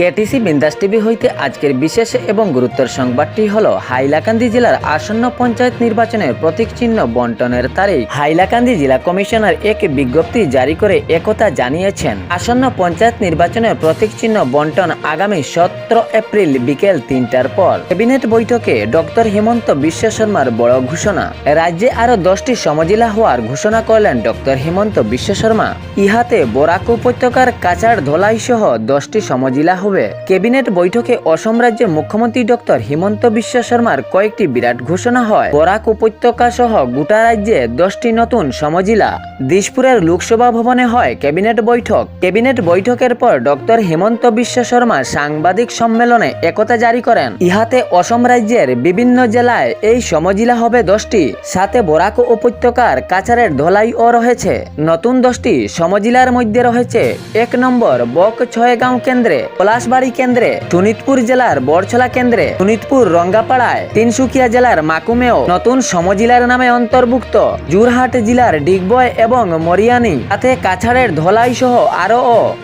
KTC বিন্দাস TV হইতে আজকের বিশেষ এবং গুরুত্বের সংবাদটি হল হাইলাকান্দি জেলার আসন্ন পঞ্চায়েত নির্বাচনের প্রতীক চিহ্ন বন্টনের তারিখ। হাইলাকান্দি জেলা কমিশনার এক বিজ্ঞপ্তি জারি করে একথা জানিয়েছেন। আসন্ন পঞ্চায়েত নির্বাচনের প্রতীক চিহ্ন বন্টন আগামী সতেরো এপ্রিল বিকেল তিনটার পর। ক্যাবিনেট বৈঠকে ডক্টর হেমন্ত বিশ্ব শর্মার বড় ঘোষণা। রাজ্যে আরও দশটি সমজেলা হওয়ার ঘোষণা করলেন ডক্টর হেমন্ত বিশ্ব শর্মা। ইহাতে বরাক উপত্যকার কাছাড় ধলাই সহ দশটি সমজেলা হবে ক্যাবিনেট বৈঠকে অসম রাজ্যের মুখ্যমন্ত্রী ডক্টর হিমন্ত বিশ্ব শর্মার কয়েকটি বিরাট ঘোষণা হয়। বরাক উপত্যকা সহ গোটা রাজ্যে দশটি নতুন সমজিলা। দিশপুরের লোকসভা ভবনে হয় ক্যাবিনেট বৈঠক। ক্যাবিনেট বৈঠকের পর ডক্টর হেমন্ত বিশ্ব শর্মা সাংবাদিক সম্মেলনে একতা জারি করেন। ইহাতে অসম রাজ্যের বিভিন্ন জেলায় এই সমজিলা হবে দশটি। সাথে বরাক উপত্যকার কাছাড়ের ধলাইও রয়েছে। নতুন দশটি সমজিলার মধ্যে রয়েছে এক নম্বর বক ছয়গাঁও কেন্দ্রে পলাশবাড়ি কেন্দ্রে শোনিতপুর জেলার বরছলা কেন্দ্রে শোনিতপুর রঙ্গাপাড়ায়, তিনসুকিয়া জেলার মাকুমেও নতুন সমজেলার নামে অন্তর্ভুক্ত জুরহাট জেলার ডিগবয় এবং মরিয়ানি। সাথে কাছাড়ের ধলাই সহ আরও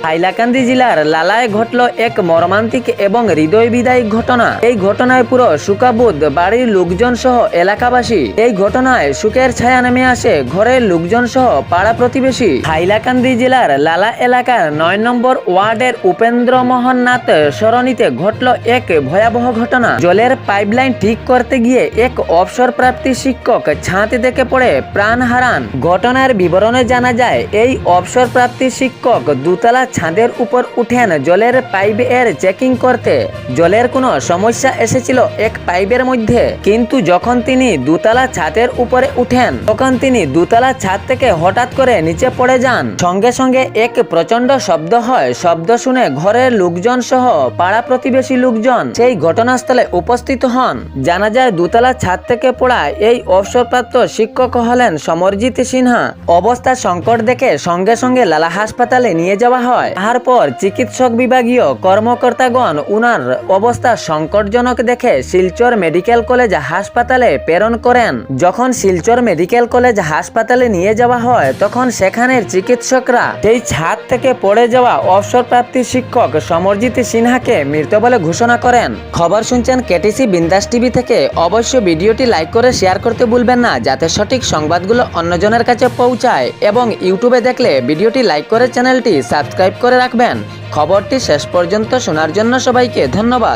হাইলাকান্দি জেলার লালায় ঘটল এক মর্মান্তিক এবং হৃদয় বিদায়ী ঘটনা। এই ঘটনায় পুরো সুকাবুদ বাড়ির লোকজন সহ এলাকাবাসী। এই ঘটনায় সুখের ছায়া নেমে আসে ঘরের লোকজন সহ পাড়া প্রতিবেশী। হাইলাকান্দি জেলার লালা এলাকার নয় নম্বর ওয়ার্ডের উপেন্দ্র মোহন নাথ সরণিতে ঘটল এক ভয়াবহ ঘটনা। জলের পাইপলাইন ঠিক করতে গিয়ে এক অবসরপ্রাপ্তি শিক্ষক ছাদ থেকে পড়ে প্রাণ হারান। ঘটনার বিবরণে জানা যায়, এই অবসরপ্রাপ্তি শিক্ষক দুতলা ছাদের উপর উঠেন জলের পাইপ এর চেকিং করতে। জলের কোনো সমস্যা এসেছিল এক পাইপের মধ্যে। কিন্তু যখন তিনি দুতলা ছাদের উপরে উঠেন, তখন তিনি দুতলা ছাদ থেকে হঠাৎ করে নিচে পড়ে যান। সঙ্গে সঙ্গে এক প্রচণ্ড শব্দ হয়। শব্দ শুনে ঘরের লোকজন সহ পাড়া প্রতিবেশী লোকজন সেই ঘটনাস্থলে উপস্থিত হন। জানা যায়, দুতলা ছাদ থেকে পড়া এই অবসরপ্রাপ্ত শিক্ষক হলেন সমরজিৎ সিনহা। অবস্থা সংকট দেখে সঙ্গে সঙ্গে লালা হাসপাতালে নিয়ে যাওয়া হয়। তারপর চিকিৎসক বিভাগীয় কর্মকর্তাগণ উনার অবস্থা সংকটজনক দেখে শিলচর মেডিকেল কলেজ হাসপাতালে প্রেরণ করেন। যখন শিলচর মেডিকেল কলেজ হাসপাতালে নিয়ে যাওয়া হয়, তখন সেখানের চিকিৎসকরা সেই ছাদ থেকে পড়ে যাওয়া অবসরপ্রাপ্তি শিক্ষক সমরজিৎ সিনহাকে মৃত বলে ঘোষণা করেন। খবর শুনছেন কেটিসি বিন্দাস টিভি থেকে। অবশ্য ভিডিওটি লাইক করে শেয়ার করতে ভুলবেন না, যাতে সঠিক সংবাদগুলো অন্যজনের কাছে পৌঁছায় এবং ইউটিউবে দেখলে ভিডিওটি লাইক করে চ্যানেলটি সাবস্ক্রাইব করে রাখবেন। খবরটি শেষ পর্যন্ত শোনার জন্য সবাইকে ধন্যবাদ।